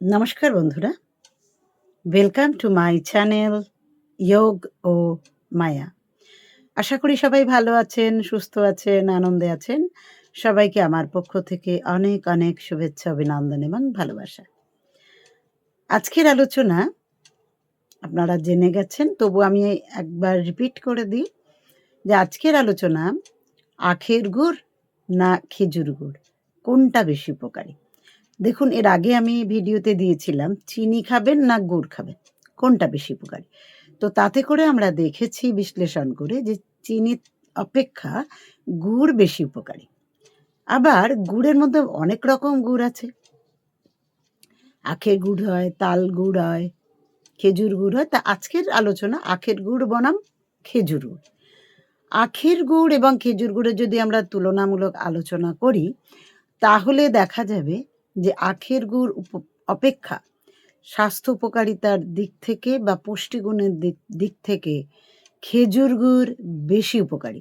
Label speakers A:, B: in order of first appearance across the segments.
A: নমস্কার বন্ধুরা। Welcome to my channel যোগ ও মায়া আশা করি সবাই ভালো আছেন, সুস্থ আছেন, আনন্দে আছেন। সবাইকে আমার পক্ষ থেকে অনেক অনেক শুভেচ্ছা, অভিনন্দন এবং ভালোবাসা। আজকের আলোচনা, আপনারা জেনে গেছেন, তবু আমি একবার রিপিট করে দিই যে আজকের আলোচনা, আখের গুড় না খেজুর গুড়? কোনটা বেশি উপকারী? দেখুন, এর আগে আমি ভিডিওতে দিয়েছিলাম, চিনি খাবেন না গুড় খাবেন? কোনটা বেশি উপকারী? তো তাতে করে আমরা দেখেছি, বিশ্লেষণ করে যে চিনি অপেক্ষা গুড় বেশি উপকারী। আবার গুড়ের মধ্যে অনেক রকম গুড় আছে। আখের গুড় হয়, তাল গুড় হয়, খেজুর গুড় হয়। তা আজকের আলোচনা, আখের গুড় বনাম, খেজুর গুড়। আখের গুড় এবং খেজুর গুড়ের যদি আমরা তুলনামূলক আলোচনা করি, তাহলে দেখা যাবে যে আখের গুড় অপেক্ষা, স্বাস্থ্য উপকারিতার দিক থেকে বা পুষ্টিগুণের দিক থেকে খেজুর গুড় বেশি উপকারী।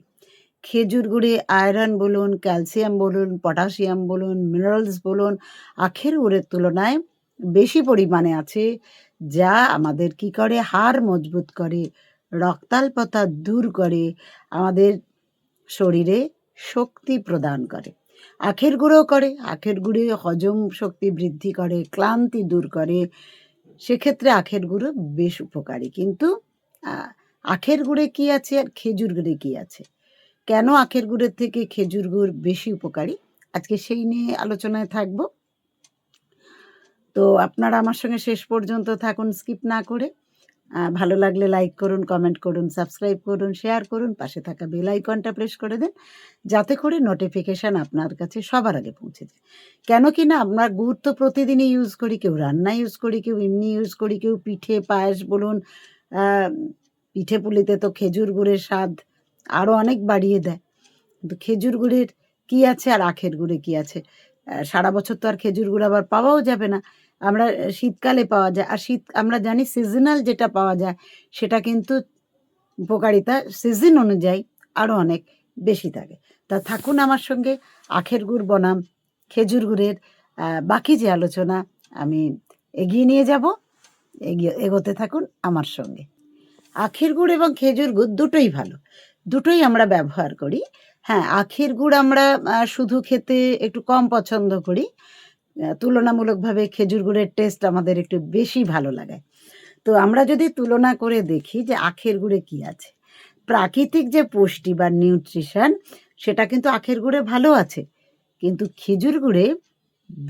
A: খেজুর গুড়ে আয়রন বলুন, ক্যালসিয়াম বলুন, পটাশিয়াম বলুন, মিনারেলস বলুন, আখের গুড়ের তুলনায় বেশি পরিমাণে আছে, যা আমাদের কি করে? হাড় মজবুত করে, রক্তাল্পতা দূর করে, আমাদের শরীরে শক্তি প্রদান করে। আখের গুঁড়ো করে, আখের গুঁড়ে হজম শক্তি বৃদ্ধি করে, ক্লান্তি দূর করে। সেক্ষেত্রে আখের গুঁড়ো বেশ উপকারী। কিন্তু আখের গুঁড়ে কি আছে আর খেজুর গুঁড়ে কি আছে? কেন আখের গুড়ের থেকে খেজুর গুড় বেশি উপকারী? আজকে সেই নিয়ে আলোচনায় থাকব। তো আপনারা আমার সঙ্গে শেষ পর্যন্ত থাকুন, স্কিপ না করে। ভালো লাগলে লাইক করুন কমেন্ট করুন সাবস্ক্রাইব করুন শেয়ার করুন, পাশে থাকা বেল আইকনটা প্রেস করে দেন, যাতে করে নোটিফিকেশান আপনার কাছে সবার আগে পৌঁছে যায়। কেন কি না, আমরা গুড় তো প্রতিদিনই ইউজ করি, কেউ রান্না ইউজ করি, কেউ এমনি ইউজ করি, কেউ পিঠে, পায়েস বলুন পিঠে পুলিতে তো খেজুর গুড়ের স্বাদ আরও অনেক বাড়িয়ে দেয়। কিন্তু খেজুর গুড়ের কী আছে আর আখের গুড়ে কী আছে? সারা বছর তো আর খেজুর গুড় আবার পাওয়াও যাবে না। আমরা শীতকালে পাওয়া যায়। আর শীত, আমরা জানি সিজনাল যেটা পাওয়া যায়, সেটা কিন্তু উপকারিতা সিজন অনুযায়ী আরও অনেক বেশি থাকে। তা থাকুন আমার সঙ্গে, আখের গুড় বনাম, খেজুর গুড়ের বাকি যে আলোচনা, আমি এগিয়ে নিয়ে যাব। এগিয়ে, এগোতে থাকুন আমার সঙ্গে। আখের গুড় এবং খেজুর গুড় দুটোই ভালো। দুটোই আমরা ব্যবহার করি। হ্যাঁ আখের গুড় আমরা শুধু খেতে একটু কম পছন্দ করি। তুলনামূলকভাবে খেজুর গুড়ের টেস্ট আমাদের একটু বেশি ভালো লাগে তো আমরা যদি তুলনা করে দেখি যে আখের গুড়ে কি আছে, প্রাকৃতিক যে পুষ্টি বা নিউট্রিশন সেটা কিন্তু আখের গুড়ে ভালো আছে, কিন্তু খেজুর গুড়ে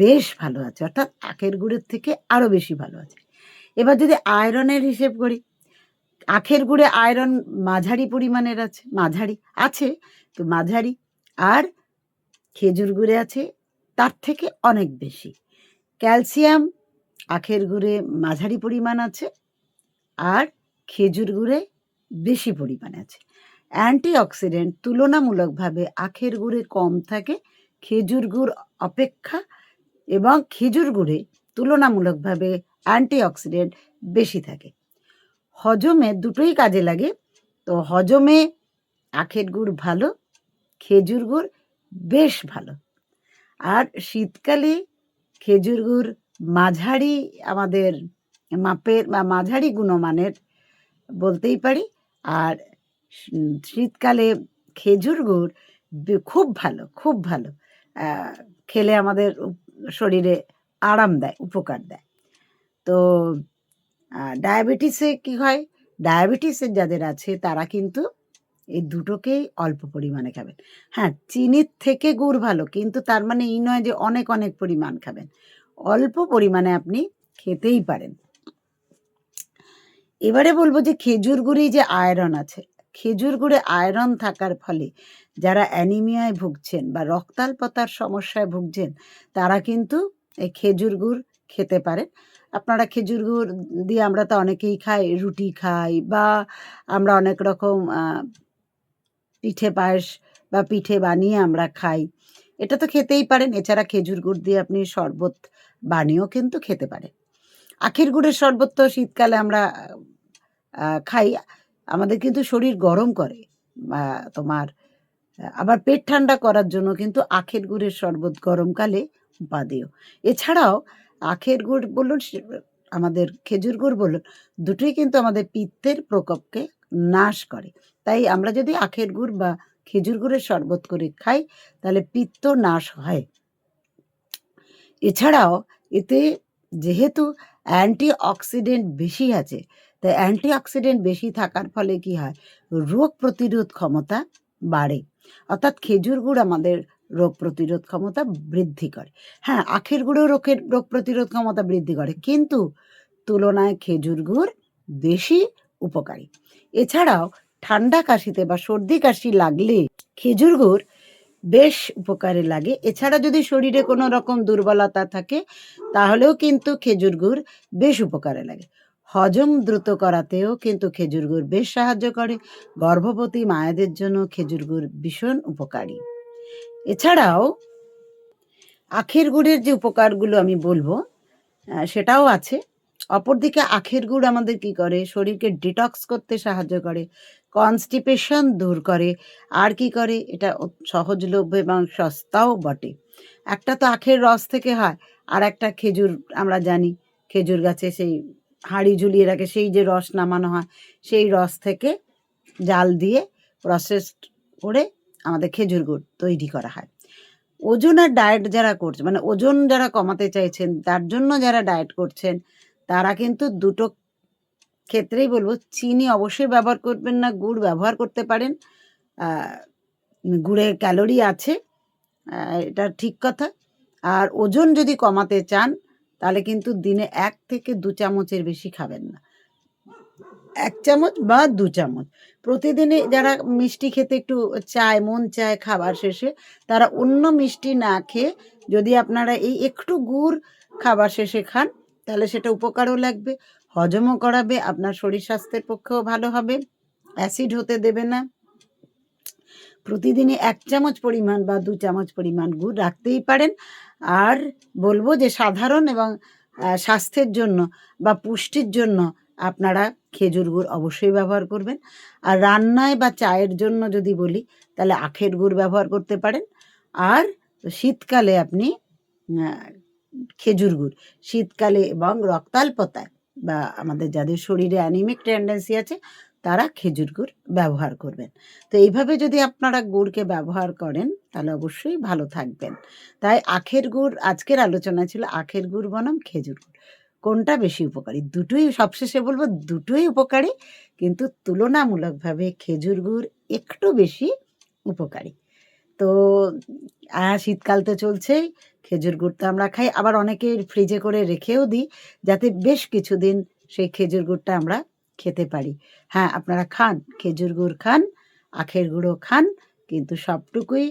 A: বেশ ভালো আছে, অর্থাৎ আখের গুড়ের থেকে আরও বেশি ভালো আছে। এবার যদি আয়রনের হিসেব করি, আখের গুড়ে আয়রন মাঝারি পরিমাণের আছে, মাঝারি আছে, তো মাঝারি, আর খেজুর গুড়ে আছে তার থেকে অনেক বেশি। ক্যালসিয়াম, আখের গুড়ে মাঝারি পরিমাণ আছে আর খেজুর গুড়ে বেশি পরিমাণ আছে। অ্যান্টিঅক্সিডেন্ট তুলনামূলকভাবে আখের গুড়ে কম থাকে, খেজুর গুড় অপেক্ষা এবং খেজুর গুড়ে তুলনামূলকভাবে অ্যান্টিঅক্সিডেন্ট বেশি থাকে। হজমে দুটোই কাজে লাগে, তো হজমে আখের গুড় ভালো, খেজুর গুড় বেশ ভালো। আর শীতকালে খেজুর গুড়, মাঝারি আমাদের মাপের বা মাঝারি গুণমানের বলতেই পারি। আর শীতকালে খেজুর গুড় খুব ভালো খুব ভালো। খেলে আমাদের শরীরে আরাম দেয়, উপকার দেয়। তো ডায়াবেটিসে কি হয়? ডায়াবেটিসের যাদের আছে তারা কিন্তু এই দুটোকেই অল্প পরিমাণে খাবেন। হ্যাঁ চিনির থেকে গুড় ভালো, কিন্তু তার মানে এই নয় যে অনেক অনেক পরিমাণ খাবেন। অল্প পরিমাণে আপনি খেতেই পারেন। এবারে বলব যে খেজুর গুড়ে যে আয়রন আছে, খেজুর গুড়ে আয়রন থাকার ফলে যারা অ্যানিমিয়ায় ভুগছেন বা রক্তাল্পতার সমস্যায় ভুগছেন, তারা কিন্তু এই খেজুর গুড় খেতে পারেন। আপনারা খেজুর গুড় দিয়ে আমরা তো অনেকেই খাই, রুটি খাই বা আমরা অনেক রকম পিঠে পায়েস বা পিঠে বানিয়ে আমরা খাই। এটা তো খেতেই পারেন, এছাড়া খেজুর গুড় দিয়ে আপনি শরবত বানিয়েও কিন্তু খেতে পারেন। আখের গুড়ের শরবত তো শীতকালে আমরা খাই। আমাদের কিন্তু শরীর গরম করে তোমার, আবার পেট ঠান্ডা করার জন্য কিন্তু আখের গুড়ের শরবত গরমকালে উপাদেয়। এছাড়াও আখের গুড় বলুন আমাদের খেজুর গুড় বলুন, দুটোই কিন্তু আমাদের পিত্তের প্রকোপকে নাশ করে। তাই আমরা যদি আখের গুড় বা খেজুর গুড়ের শরবত করে খাই, তাহলে পিত্ত নাশ হয়। এছাড়াও এতে যেহেতু অ্যান্টি অক্সিডেন্ট বেশি আছে, তাই অ্যান্টি অক্সিডেন্ট বেশি থাকার ফলে কি হয়? রোগ প্রতিরোধ ক্ষমতা বাড়ে। অর্থাৎ খেজুর গুড় আমাদের রোগ প্রতিরোধ ক্ষমতা বৃদ্ধি করে। হ্যাঁ আখের গুঁড়ো রোগের রোগ প্রতিরোধ ক্ষমতা বৃদ্ধি করে। কিন্তু তুলনায় খেজুর গুড় বেশি উপকারী। এছাড়াও ঠান্ডা কাশিতে বা সর্দি কাশি লাগলে খেজুর গুড় বেশ উপকারে লাগে। এছাড়া যদি শরীরে কোনো রকম দুর্বলতা থাকে, তাহলেও কিন্তু খেজুর গুড় বেশ উপকারে লাগে। হজম দ্রুত করাতেও কিন্তু খেজুর গুড় বেশ সাহায্য করে। গর্ভবতী মায়েদের জন্য খেজুর গুড় ভীষণ উপকারী। এছাড়াও আখের গুড়ের যে উপকারগুলো আমি বলব সেটাও আছে। অপরদিকে আখের গুড় আমাদের কি করে? শরীরকে ডিটক্স করতে সাহায্য করে কনস্টিপেশন দূর করে। আর কি করে? এটা সহজলভ্য এবং সস্তাও বটে। একটা তো আখের রস থেকে হয়, আর একটা খেজুর আমরা জানি, খেজুর গাছে সেই হাঁড়ি ঝুলিয়ে রাখে, সেই যে রস নামানো হয়, সেই রস থেকে জাল দিয়ে প্রসেস করে আমাদের খেজুর গুড় তৈরি করা হয়। ওজন আর ডায়েট যারা করছে মানে ওজন যারা কমাতে চাইছেন, তার জন্য যারা ডায়েট করছেন তারা কিন্তু দুটো ক্ষেত্রেই বলব চিনি অবশ্যই ব্যবহার করবেন না গুড় ব্যবহার করতে পারেন। আহ, গুড়ে ক্যালোরি আছে এটা ঠিক কথা। আর ওজন যদি কমাতে চান তাহলে কিন্তু দিনে এক থেকে দু চামচের বেশি খাবেন না। এক চামচ বা দু চামচ। প্রতিদিনে যারা মিষ্টি খেতে একটু চায় মন চায় খাবার শেষে তারা অন্য মিষ্টি না খেয়ে যদি আপনারা এই একটু গুড় খাবার শেষে খান তাহলে সেটা উপকারও লাগবে, হজমও করাবে, আপনার শরীর স্বাস্থ্যের পক্ষেও ভালো হবে, অ্যাসিড হতে দেবে না। প্রতিদিনই এক চামচ পরিমাণ বা দু চামচ পরিমাণ গুড় রাখতেই পারেন। আর বলব যে সাধারণ এবং স্বাস্থ্যের জন্য বা পুষ্টির জন্য আপনারা খেজুর গুড় অবশ্যই ব্যবহার করবেন। আর রান্নায় বা চায়ের জন্য যদি বলি, তাহলে আখের গুড় ব্যবহার করতে পারেন। আর শীতকালে আপনি খেজুর গুড়। শীতকালে এবং রক্তাল্পতায় বা আমাদের যাদের শরীরে অ্যানিমিক টেন্ডেন্সি আছে, তারা খেজুর গুড় ব্যবহার করবেন। তো এইভাবে যদি আপনারা গুড়কে ব্যবহার করেন, তাহলে অবশ্যই ভালো থাকবেন। তাই আখের গুড়, আজকের আলোচনা ছিল আখের গুড় বনাম খেজুর গুড়। কোনটা বেশি উপকারী? দুটোই সবশেষে বলব, দুটোই উপকারী, কিন্তু তুলনামূলকভাবে খেজুর গুড় একটু বেশি উপকারী। তো শীতকাল তো চলছেই, খেজুর গুড় তো আমরা খাই। আবার অনেকে ফ্রিজে করে রেখেও দিই, যাতে বেশ কিছুদিন সেই খেজুর গুড়টা আমরা খেতে পারি। হ্যাঁ আপনারা খান, খেজুর গুড় খান, আখের গুঁড়ো খান, কিন্তু সবটুকুই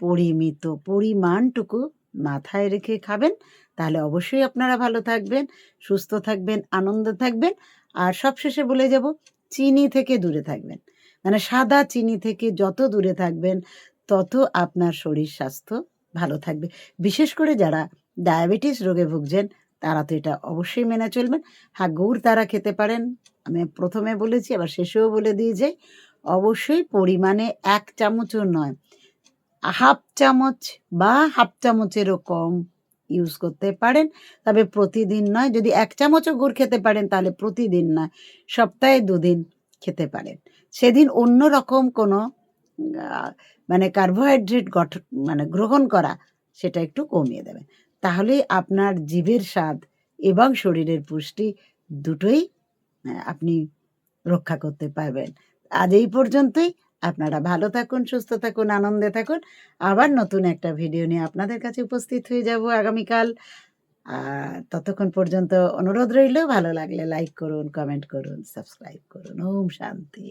A: পরিমিত, পরিমাণটুকু মাথায় রেখে খাবেন। তাহলে অবশ্যই আপনারা ভালো থাকবেন, সুস্থ থাকবেন, আনন্দ থাকবেন, আর সবশেষে বলে যাব, চিনি থেকে দূরে থাকবেন। মানে সাদা চিনি থেকে যত দূরে থাকবেন তত আপনার শরীর স্বাস্থ্য ভালো থাকবে। বিশেষ করে যারা ডায়াবেটিস রোগে ভুগছেন, তারা তো এটা অবশ্যই মেনে চলবেন। হ্যাঁ গুড় তারা খেতে পারেন। আমি প্রথমে বলেছি আবার শেষেও বলে দিয়ে যে, অবশ্যই পরিমাণে এক চামচও নয়, হাফ চামচ বা হাফ চামচেরও কম ইউজ করতে পারেন। তবে প্রতিদিন নয়, যদি এক চামচও গুড় খেতে পারেন, তাহলে প্রতিদিন নয়, সপ্তাহে দুদিন খেতে পারেন। সেদিন অন্য রকম কোনো মানে কার্বোহাইড্রেট গঠন মানে গ্রহণ করা সেটা একটু কমিয়ে দেবেন তাহলে আপনার জীবের স্বাদ এবং শরীরের পুষ্টি দুটোই আপনি রক্ষা করতে পারবেন। আজ এই পর্যন্তই। আপনারা ভালো থাকুন, সুস্থ থাকুন, আনন্দে থাকুন। আবার নতুন একটা ভিডিও নিয়ে আপনাদের কাছে উপস্থিত হয়ে যাব আগামীকাল। আর ততক্ষণ পর্যন্ত অনুরোধ রইল, ভালো লাগলে লাইক করুন কমেন্ট করুন সাবস্ক্রাইব করুন। ওম শান্তি।